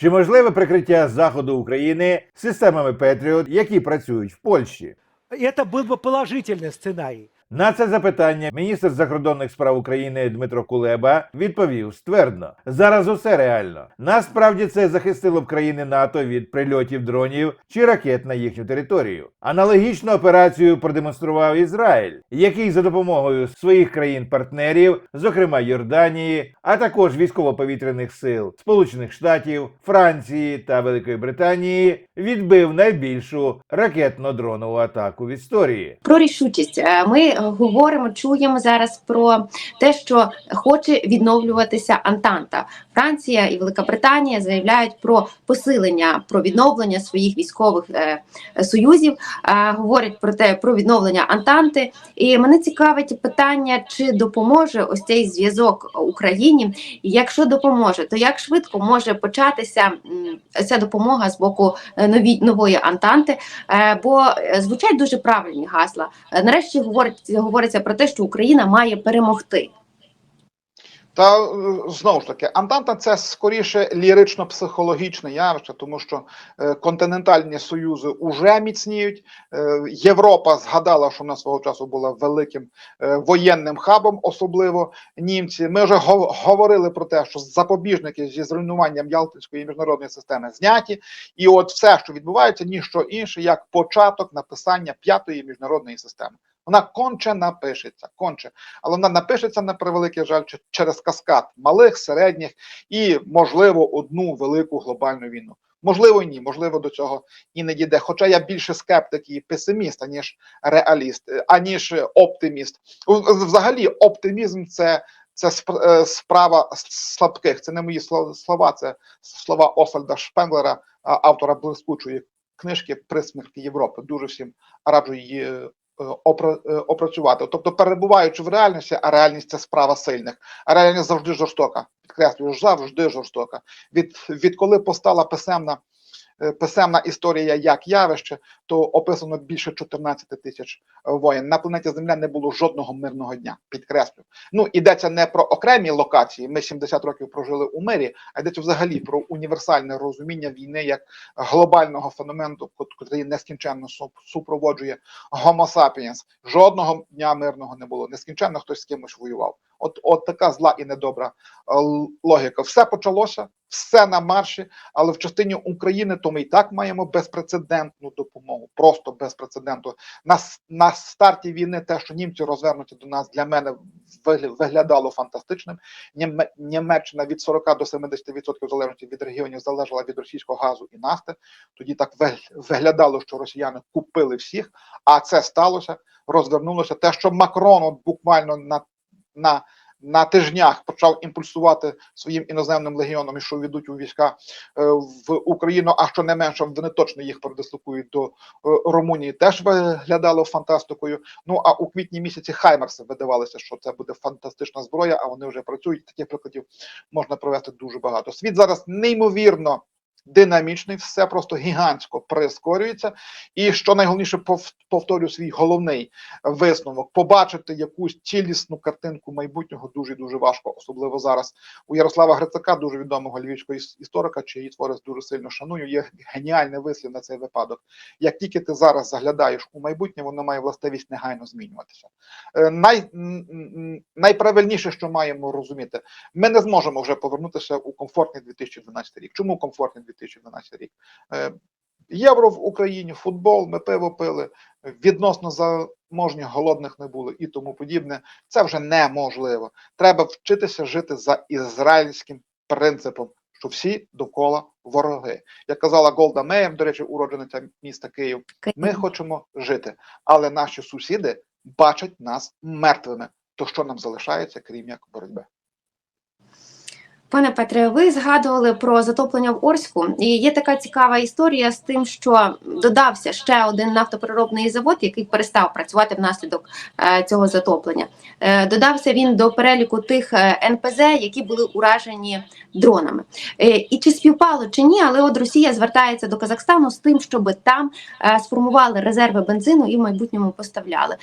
Чи можливе прикриття заходу України системами Петріот, які працюють в Польщі? Это был бы положительный сценарий. На це запитання міністр закордонних справ України Дмитро Кулеба відповів ствердно: зараз усе реально. Насправді це захистило б країни НАТО від прильотів дронів чи ракет на їхню територію. Аналогічну операцію продемонстрував Ізраїль, який за допомогою своїх країн-партнерів, зокрема Йорданії, а також військово-повітряних сил Сполучених Штатів, Франції та Великої Британії, відбив найбільшу ракетно-дронову атаку в історії. Про рішучість Е, ми говоримо, чуємо зараз про те, що хоче відновлюватися Антанта. Франція і Велика Британія заявляють про посилення, про відновлення своїх військових е, союзів, е, говорять про те про відновлення Антанти. І мене цікавить питання, чи допоможе ось цей зв'язок Україні. Якщо допоможе, то як швидко може початися ця допомога з боку е, нові нової Антанти? Е, бо е, звучать дуже правильні гасла. Е, Нарешті говорить, говориться про те, що Україна має перемогти. Та е, знову ж таки, Антанта це скоріше лірично-психологічне явище, тому що е, континентальні союзи уже міцніють. Е, Європа згадала, що на свого часу була великим е, воєнним хабом, особливо німці. Ми вже гов- говорили про те, що запобіжники зі зруйнуванням Ялтинської міжнародної системи зняті, і от все, що відбувається, ніщо інше, як початок написання п'ятої міжнародної системи. Вона конче напишеться, конче, але вона напишеться на превеликий жаль через каскад малих, середніх і, можливо, одну велику глобальну війну. Можливо, ні, можливо, до цього і не дійде. Хоча я більше скептик і песиміст, аніж реаліст, е, аніж оптиміст. Взагалі, оптимізм це. Це е, справа слабких. Це не мої сло- слова, це слова Освальда Шпенглера, автора блискучої книжки Присмерки Європи. Дуже всім раджу її опрацювати. Тобто, перебуваючи в реальності, а реальність це справа сильних, а реальність завжди жорстока. Підкреслюю, завжди жорстока. Від відколи постала писемна. Е, Писемна історія як явище, то описано більше 14 тисяч е, воєн. На планеті Земля не було жодного мирного дня. Підкреслю. Ну йдеться не про окремі локації. Ми 70 років прожили у мирі, а йдеться взагалі про універсальне розуміння війни як глобального феномену, який нескінченно су- супроводжує Homo sapiens. Жодного дня мирного не було. Нескінченно хтось з кимось воював. От, от така зла і недобра е, логіка. Все почалося, все на марші, але в частині України то ми і так маємо безпрецедентну допомогу, просто безпрецедентну. На, на старті війни те, що німці розвернуті до нас, для мене вигля- виглядало фантастичним. Нім- Німеччина від 40 до 70% в залежності від регіонів залежала від російського газу і нафти. Тоді так вигля- виглядало, що росіяни купили всіх, а це сталося, розвернулося. Те, що Макрон от буквально на, на, на тижнях почав імпульсувати своїм іноземним легіоном, і що ведуть у війська е, в Україну, а що не менше, вони точно їх передислокують до е, Румунії, теж виглядало фантастикою. Ну а у квітні місяці Хаймерси видавалося, що це буде фантастична зброя, а вони вже працюють. Таких прикладів можна провести дуже багато. Світ зараз неймовірно. Динамічний, все просто гігантсько прискорюється, і що найголовніше, пов- повторю свій головний висновок: побачити якусь цілісну картинку майбутнього дуже дуже важко, особливо зараз. У Ярослава Грицака, дуже відомого львівського історика, чиї твори дуже сильно шаную. Є геніальний вислів на цей випадок. Як тільки ти зараз заглядаєш у майбутнє, воно має властивість негайно змінюватися. Е, Най, найправильніше, що маємо розуміти, ми не зможемо вже повернутися у комфортний 2012 рік. Чому комфортний 2012 рік? Е, Євро в Україні, футбол, ми пиво пили, відносно заможні, голодних не було і тому подібне. Це вже неможливо. Треба вчитися жити за ізраїльським принципом, що всі довкола вороги. Як казала Голда Меєм, до речі, уроджениця міста Київ, ми хочемо жити, але наші сусіди бачать нас мертвими. То що нам залишається, крім як боротьби? Пане Петре, ви згадували про затоплення в Орську, і є така цікава історія з тим, що додався ще один нафтопереробний завод, який перестав працювати внаслідок е, цього затоплення. Е, додався він до переліку тих е, НПЗ, які були уражені дронами. І чи співпало чи ні, але от Росія звертається до Казахстану з тим, щоб там сформували резерви бензину і в майбутньому поставляли.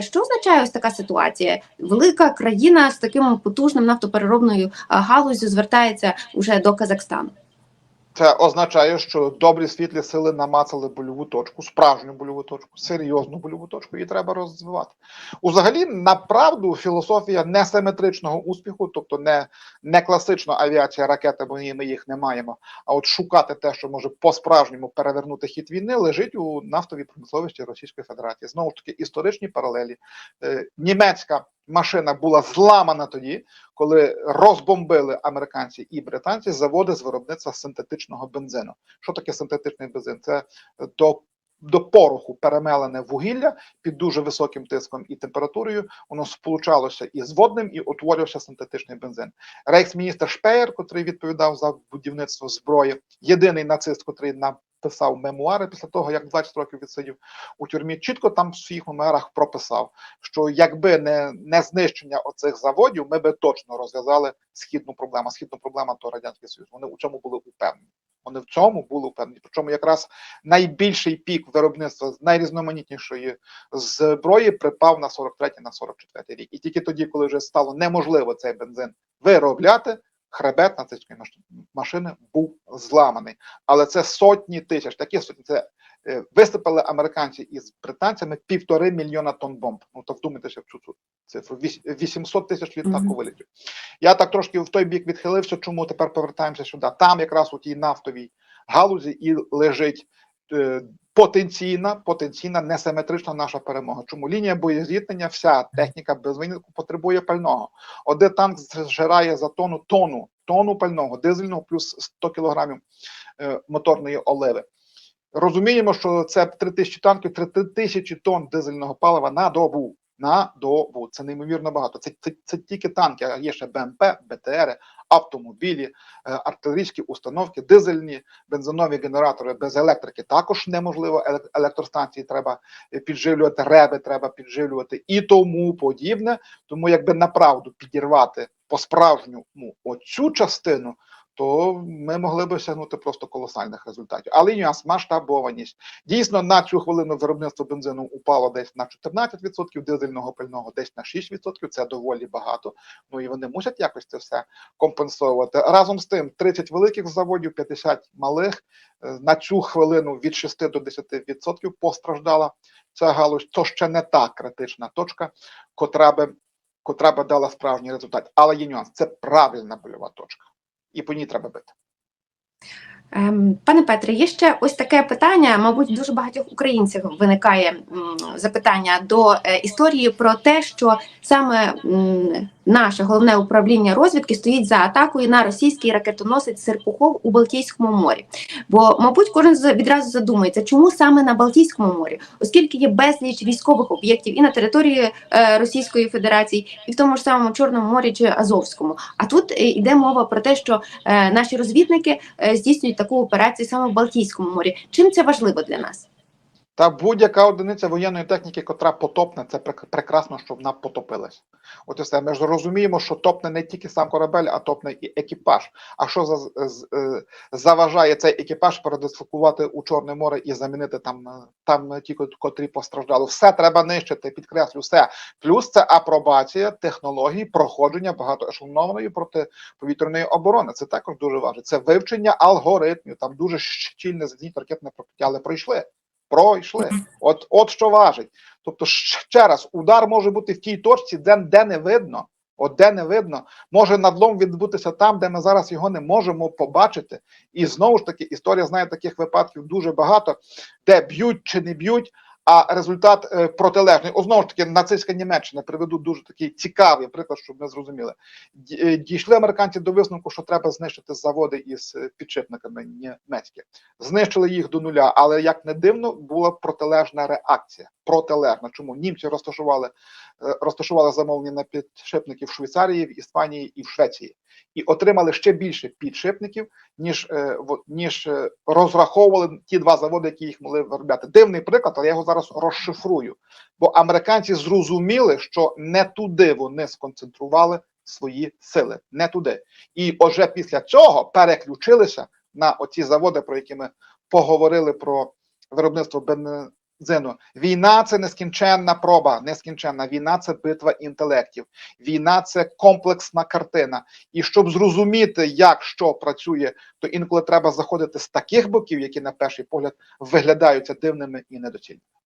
Що означає ось така ситуація? Велика країна з таким потужним нафтопереробною а, галуззю звертається уже до Казахстану. Це означає, що добрі світлі сили намацали больову точку, справжню больову точку, серйозну больову точку, її треба розвивати. Узагалі, направду, філософія несиметричного успіху, тобто не, не класична авіація, ракети, бо ми їх не маємо. А от шукати те, що може по-справжньому перевернути хід війни, лежить у нафтовій промисловості Російської Федерації. Знову ж таки, історичні паралелі. Е, німецька машина була зламана тоді, коли розбомбили американці і британці заводи з виробництва синтетичного бензину. Що таке синтетичний бензин? Це до, до пороху перемелене вугілля під дуже високим тиском і температурою. Воно сполучалося із водним і утворювався синтетичний бензин. Рейхсміністр Шпеєр, котрий відповідав за будівництво зброї, єдиний нацист, котрий написав мемуари після того, як 20 років відсидів у тюрмі, чітко там в своїх мемуарах прописав, що якби не, не знищення оцих заводів, ми би точно розв'язали східну проблему. Східну проблему то радянський союз. Вони у цьому були упевнені. Вони в цьому були впевнені. Причому якраз найбільший пік виробництва з найрізноманітнішої зброї припав на 43 на 44 рік. І тільки тоді, коли вже стало неможливо цей бензин виробляти, хребет нацистської машини був зламаний. Але це сотні тисяч, такі сотні. Це е, виступили американці із британцями півтори мільйона тонн бомб. Ну то вдумайтеся в цю цифру. Віс- 800 тисяч Мгм. літаковилітів. Я так трошки в той бік відхилився. Чому тепер повертаємося сюди? Там якраз у тій нафтовій галузі і лежить е, потенційна, потенційна несиметрична наша перемога. Чому лінія боєзіткнення, вся техніка без винятку потребує пального. Один танк зжирає за тонну тонну, тонну пального, дизельного плюс 100 кілограмів е, моторної оливи. Розуміємо, що це 3 тисячі танків, 3 тисячі тонн дизельного палива на добу. На добу. Це неймовірно багато. Це, це, це тільки танки, а є ще БМП, БТРи, автомобілі, е, артилерійські установки, дизельні, бензинові генератори без електрики також неможливо. Еле- Електростанції треба е, підживлювати, реби треба підживлювати і тому подібне. Тому, якби направду підірвати по-справжньому оцю частину, то ми могли би осягнути просто колосальних результатів. Але нюанс масштабованість. Дійсно, на цю хвилину виробництво бензину упало десь на 14%, дизельного пального десь на 6%. Це доволі багато. Ну і вони мусять якось це все компенсовувати. Разом з тим, 30 великих заводів, 50 малих. Е, На цю хвилину від 6 до 10% постраждала ця галузь. То ще не та критична точка, котра би, котра би дала справжній результат. Але є нюанс. Це правильна больова точка. І по ній треба бити. Ем, Пане Петре, є ще ось таке питання. Мабуть, дуже багатьох українців виникає запитання до е, історії про те, що саме наше головне управління розвідки стоїть за атакою на російський ракетоносець Серпухов у Балтійському морі. Бо, мабуть, кожен відразу задумається, чому саме на Балтійському морі, оскільки є безліч військових об'єктів і на території е, Російської Федерації, і в тому ж самому Чорному морі чи Азовському. А тут е, йде мова про те, що е, наші розвідники здійснюють таку операцію саме в Балтійському морі. Чим це важливо для нас? Та будь-яка одиниця воєнної техніки, котра потопне, це прек- прекрасно, щоб вона потопилась. От і все. Ми ж розуміємо, що топне не тільки сам корабель, а топне і екіпаж. А що за, е, заважає цей екіпаж передислокувати у Чорне море і замінити там, е, там ті, котрі постраждали? Все треба нищити, підкреслю, все. Плюс це апробація технологій проходження багатоешелонованої протиповітряної оборони. Це також дуже важливо. Це вивчення алгоритмів. Там дуже щільне зенітно ракетне прокриття, але пройшли. Пройшли. От, от що важить. Тобто, ще раз, удар може бути в тій точці, де, де не видно. От де не видно, може надлом відбутися там, де ми зараз його не можемо побачити. І знову ж таки, історія знає таких випадків дуже багато, де б'ють чи не б'ють, а результат е, протилежний. Знову ж таки, нацистська Німеччина приведу дуже такий цікавий приклад, щоб ми зрозуміли. Е, Дійшли американці до висновку, що треба знищити заводи із е, підшипниками німецькі. Знищили їх до нуля, але як не дивно, була протилежна реакція. Протилежна. Чому німці розташували, розташували замовлення на підшипники в Швейцарії, в Іспанії і в Швеції, і отримали ще більше підшипників, ніж, ніж розраховували ті два заводи, які їх могли виробляти. Дивний приклад, але я його зараз розшифрую. Бо американці зрозуміли, що не туди вони сконцентрували свої сили, не туди. І вже після цього переключилися на оці заводи, про які ми поговорили про виробництво бен- Дзину, війна це нескінченна проба, нескінченна війна це битва інтелектів. Війна це комплексна картина. І щоб зрозуміти, як що працює, то інколи треба заходити з таких боків, які на перший погляд виглядаються дивними і недоцільними.